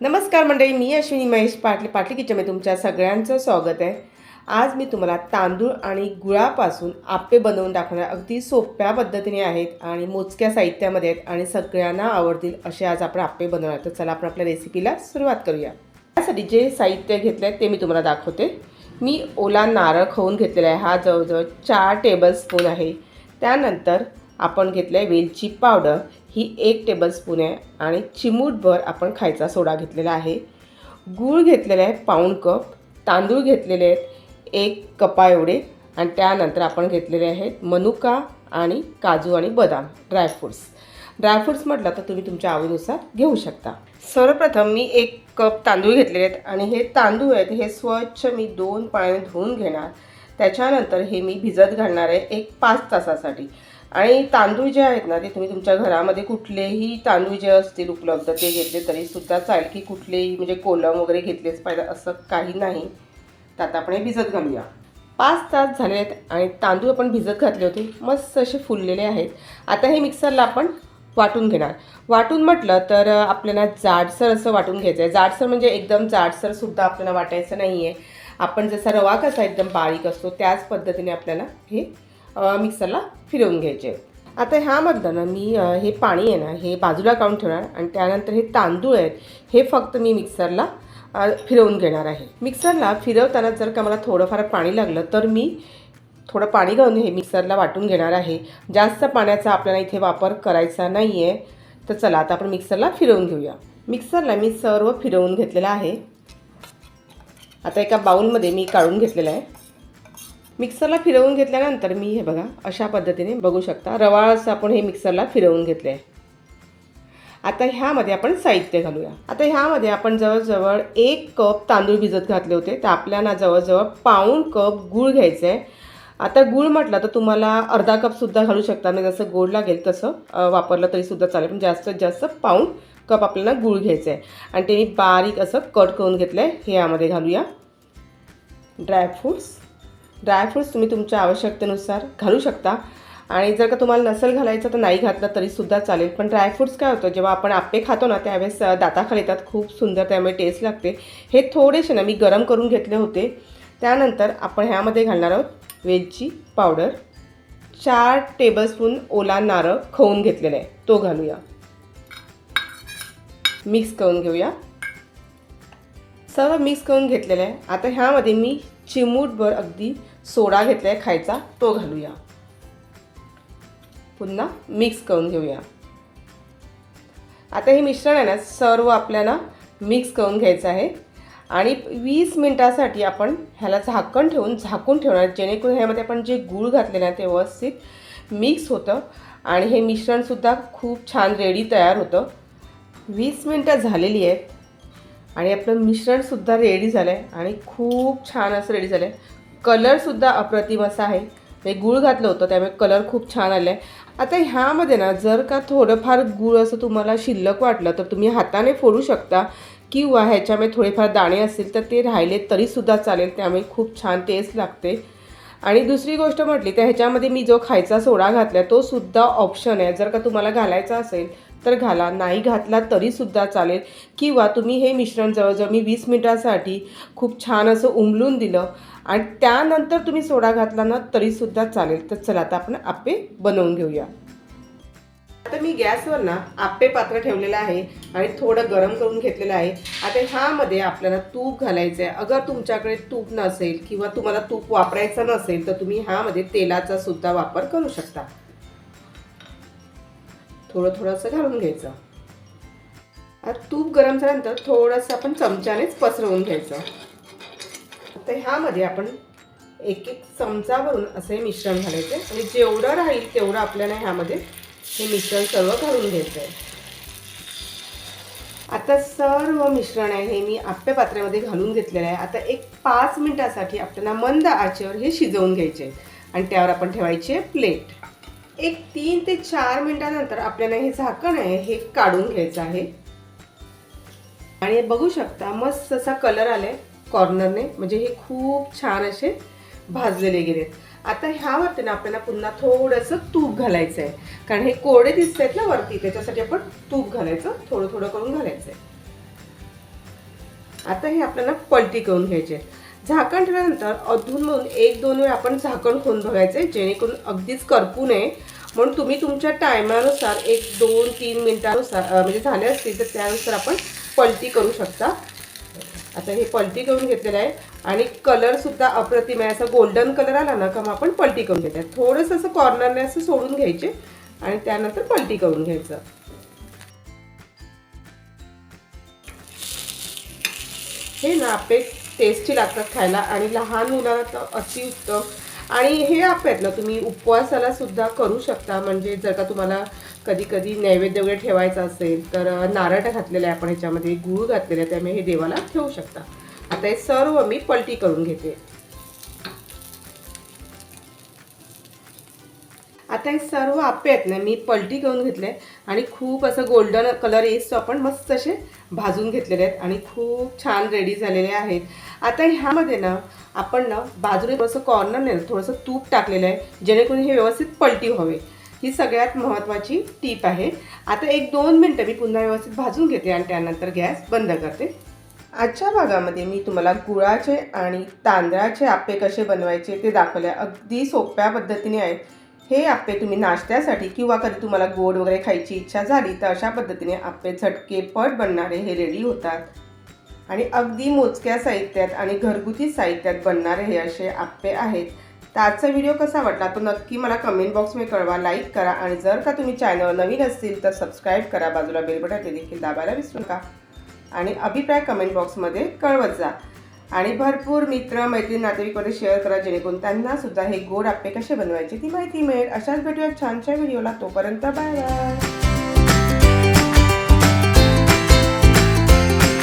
नमस्कार मंडळी मी अश्विनी महेश पाटली पाटली किचनमध्ये तुमच्या सगळ्यांचं स्वागत आहे. आज मी तुम्हाला तांदूळ आणि गुळापासून आप्पे बनवून दाखवणार. अगदी सोप्या पद्धतीने आहेत आणि मोजक्या साहित्यामध्ये आहेत आणि सगळ्यांना आवडतील असे आज आपण आप्पे बनवणार. तर चला आपण आपल्या रेसिपीला सुरुवात करूया. त्यासाठी जे साहित्य घेतलं आहे ते मी तुम्हाला दाखवते. मी ओला नारळ खवून घेतलेला आहे. हा जवळजवळ चार टेबलस्पून आहे. त्यानंतर आपण घेतलं आहे वेलची पावडर. ही एक टेबलस्पून आहे आणि चिमूटभर आपण खायचा सोडा घेतलेला आहे. गूळ घेतलेला आहे पाऊण कप. तांदूळ घेतलेले आहेत एक कपा एवढे. आणि त्यानंतर आपण घेतलेले आहेत मनुका आणि काजू आणि बदाम ड्रायफ्रूट्स ड्रायफ्रूट्स म्हटलं तर तुम्ही तुमच्या आवडीनुसार घेऊ शकता. सर्वप्रथम मी एक कप तांदूळ घेतलेले आहेत आणि हे तांदूळ आहेत हे स्वच्छ मी दोन पाण्याने धुवून घेणार. त्याच्यानंतर हे मी भिजत घालणार आहे एक पाच तासासाठी. आणि तांदूळ जे आहेत ना ते तुम्ही तुमच्या घरामध्ये कुठलेही तांदूळ जे असतील उपलब्ध ते घेतले तरी सुद्धा चालेल की कुठलेही म्हणजे कोलम वगैरे घेतलेच पाहिजे असं काही नाही. तर आता आपण हे भिजत घालूया. पाच तास झाले आहेत आणि तांदूळ आपण भिजत घातले होते. मस्त असे फुललेले आहेत. आता हे मिक्सरला आपण वाटून घेणार. वाटून म्हटलं तर आपल्याला जाडसर असं वाटून घ्यायचं आहे. जाडसर म्हणजे एकदम जाडसरसुद्धा आपल्याला वाटायचं नाही आहे आपण जसा रवा कसा एकदम बारीक असतो त्याच पद्धतीने आपल्याला हे मिक्सरला फिरवून घ्यायचे. आता ह्यामधलं ना मी हे पाणी आहे ना हे बाजूला काढून ठेवणार आणि त्यानंतर हे तांदूळ आहेत हे फक्त मी मिक्सरला फिरवून घेणार आहे. मिक्सरला फिरवताना जर का मला थोडंफार पाणी लागलं तर मी थोडं पाणी घालून हे मिक्सरला वाटून घेणार आहे. जास्त पाण्याचा आपल्याला इथे वापर करायचा नाही आहे तर चला आता आपण मिक्सरला फिरवून घेऊया. मिक्सरला मी सर्व फिरवून घेतलेलं आहे. आता एका बाऊलमध्ये मी काढून घेतलेलं आहे. मिक्सरला फिरवून घेतल्यानंतर मी हे बघा अशा पद्धतीने बघू शकता. रवाळ असं आपण हे मिक्सरला फिरवून घेतले आहे आता ह्यामध्ये आपण साहित्य घालूया. आता ह्यामध्ये आपण जवळजवळ एक कप तांदूळ भिजत घातले होते. तर आपल्याला जवळजवळ पाऊण कप गूळ घ्यायचं आहे आता गूळ म्हटलं तर तुम्हाला अर्धा कपसुद्धा घालू शकता. म्हणजे जसं गोड लागेल तसं वापरलं तरीसुद्धा चालेल. पण जास्तीत जास्त पाऊण कप आपल्याला गूळ घ्यायचं आहे आणि ते मी बारीक असं कट करून घेतलं आहे हे यामध्ये घालूया. ड्रायफ्रूट्स ड्रायफ्रूट्स तुम्ही तुमच्या आवश्यकतेनुसार घालू शकता. आणि जर का तुम्हाला नसेल घालायचं तर नाही घातलं तरीसुद्धा चालेल. पण ड्रायफ्रूट्स काय होतं जेव्हा आपण आप्पे खातो ना त्यावेळेस दाताखाली येतात खूप सुंदर त्यामुळे टेस्ट लागते. हे थोडेसे ना मी गरम करून घेतले होते. त्यानंतर आपण ह्यामध्ये घालणार आहोत वेलची पावडर. चार टेबलस्पून ओला नारळ खवून घेतलेला आहे. तो घालूया. मिक्स करून घेऊया. सर्व मिक्स करून घेतलेलं आहे. आता ह्यामध्ये मी चिमूटभर अगदी सोडा घेतला आहे खायचा तो घालूया. पुन्हा मिक्स करून घेऊया. आता हे मिश्रण आहे ना सर्व आपल्याला मिक्स करून घ्यायचं आहे. आणि वीस मिनटासाठी आपण ह्याला झाकण ठेवून झाकून ठेवणार जेणेकरून ह्यामध्ये आपण जे गूळ घातलेलं आहे ते व्यवस्थित मिक्स होतं. आणि हे मिश्रणसुद्धा खूप छान रेडी तयार होतं. वीस मिनटं झालेली आहेत. आणि आपलं मिश्रणसुद्धा रेडी झालं आहे आणि खूप छान असं रेडी झालं आहे कलरसुद्धा अप्रतिम असा आहे. ते गूळ घातलं होतं त्यामुळे कलर खूप छान आलं आहे. आता ह्यामध्ये ना जर का थोडंफार गूळ असं तुम्हाला शिल्लक वाटलं तर तुम्ही हाताने फोडू शकता किंवा ह्याच्यामध्ये थोडेफार दाणे असतील तर ते राहिले तरीसुद्धा चालेल. त्यामुळे खूप छान टेस्ट लागते. आणि दुसरी गोष्ट म्हटली तर ह्याच्यामध्ये मी जो खायचा सोडा घातला तो सुद्धा ऑप्शन आहे. जर का तुम्हाला घालायचा असेल तर घाला. नाही घातला तरीसुद्धा चालेल. किंवा तुम्ही हे मिश्रण जवळजवळ मी वीस मिनिटासाठी खूप छान असं उमलून दिलं आणि त्यानंतर तुम्ही सोडा घातला ना तरीसुद्धा चालेल. तर चला आता आपण आप्पे बनवून घेऊया. आता मी गॅसवर ना आप्पे पात्र ठेवलेलं आहे आणि थोडं गरम करून घेतलेलं आहे. आता ह्यामध्ये आपल्याला तूप घालायचं आहे अगर तुमच्याकडे तूप नसेल किंवा तुम्हाला तूप वापरायचं नसेल तर तुम्ही ह्यामध्ये तेलाचा सुद्धा वापर करू शकता. थोडं थोडंसं घालून घ्यायचं. आता तूप गरम झाल्यानंतर थोडंसं आपण चमच्यानेच पसरवून घ्यायचं. आता ह्यामध्ये आपण एक एक चमचावरून असे मिश्रण घालायचं आहे. आणि जेवढं राहील तेवढं आपल्याला ह्यामध्ये हे मिश्रण सर्व घालून घ्यायचं आहे. आता सर्व मिश्रण आहे हे मी आप्या पात्र्यामध्ये घालून घेतलेलं आहे. आता एक पाच मिनिटासाठी आपल्याला मंद आचेवर हे शिजवून घ्यायचे आणि त्यावर आपण ठेवायचे प्लेट. एक तीन ते चार मिनिटानंतर आपल्याला हे झाकण आहे हे काढून घ्यायचं आहे. आणि हे बघू शकता मस्त असा कलर आलाय कॉर्नरने म्हणजे हे खूप छान असे भाजलेले गेलेत. आता ह्यावरती ना आपल्याला पुन्हा थोडंसं तूप घालायचं आहे कारण हे कोडे दिसत आहेत ना वरती त्याच्यासाठी आपण तूप घालायचं थोडं थोडं करून घालायचं आहे आता हे आपल्याला पलटी करून घ्यायचे झाकण ठेवल्यानंतर अधूनमधून एक दोन वेळ आपण झाकण खोलून बघायचे जेणेकरून अगदीच करपू नये. म्हणून तुम्ही तुमच्या टायमानुसार एक दोन तीन मिनटानुसार म्हणजे झाले असतील तर त्यानुसार आपण पलटी करू शकता. आता हे पलटी करून घेतलेलं आहे. आणि कलरसुद्धा अप्रतिम आहे. असं गोल्डन कलर आला ना का मग आपण पलटी करून घेते थोडंसं असं कॉर्नरने असं सोडून घ्यायचे आणि त्यानंतर पलटी करून घ्यायचं. हे ना आपले टेस्टी लागतात खायला आणि लहान मुलांना तर अतिउत्तम. आणि हे आप आहेत ना तुम्ही उपवासाला सुद्धा करू शकता. म्हणजे जर का तुम्हाला कधी कधी नैवेद्य वगैरे ठेवायचा असेल तर नारळ घातलेला आहे आपण ह्याच्यामध्ये गूळ घातलेला आहे त्यामुळे हे देवाला ठेवू शकता. आता हे सर्व मी पलटी करून घेते. आता हे सर्व आप्पे आहेत ना मी पलटी करून घेतले आणि खूप असं गोल्डन कलर येस आपण मस्त असे भाजून घेतलेले आहेत आणि खूप छान रेडी झालेले आहेत. आता ह्यामध्ये ना आपण ना बाजूने थोडंसं कॉर्नर नाही थोडंसं तूप टाकलेलं आहे जेणेकरून हे व्यवस्थित पलटी व्हावे. ही सगळ्यात महत्त्वाची टीप आहे. आता एक दोन मिनटं मी पुन्हा व्यवस्थित भाजून घेते आणि त्यानंतर गॅस बंद करते. आजच्या भागामध्ये मी तुम्हाला गुळाचे आणि तांदळाचे आप्पे कसे बनवायचे ते दाखवले. अगदी सोप्या पद्धतीने आहेत. हे आप्पे तुम्ही नाश्त्यासाठी किंवा कधी तुम्हाला गोड वगैरे खायची इच्छा झाली तर अशा पद्धतीने आप्पे झटकेपट बनणारे हे रेडी होतात. आणि अगदी मोजक्या साहित्यात आणि घरगुती साहित्यात बनणारे हे असे आप्पे आहेत. तर आजचा व्हिडिओ कसा वाटला तो नक्की मला कमेंट बॉक्समध्ये कळवा लाईक करा आणि जर का तुम्ही चॅनल नवीन असतील तर सबस्क्राईब करा. बाजूला बेल बटन ते देखील दाबायला विसरू नका. आणि अभिप्राय कमेंट बॉक्समध्ये कळवत जा. आणि भरपूर मित्र मैत्रीण नातेवाईकमध्ये शेअर करा जेणेकरून त्यांना सुद्धा हे गोड आप्पे कसे बनवायचे ती माहिती मिळेल. अशाच भेटूया छानशा व्हिडिओला. तोपर्यंत बाय बाय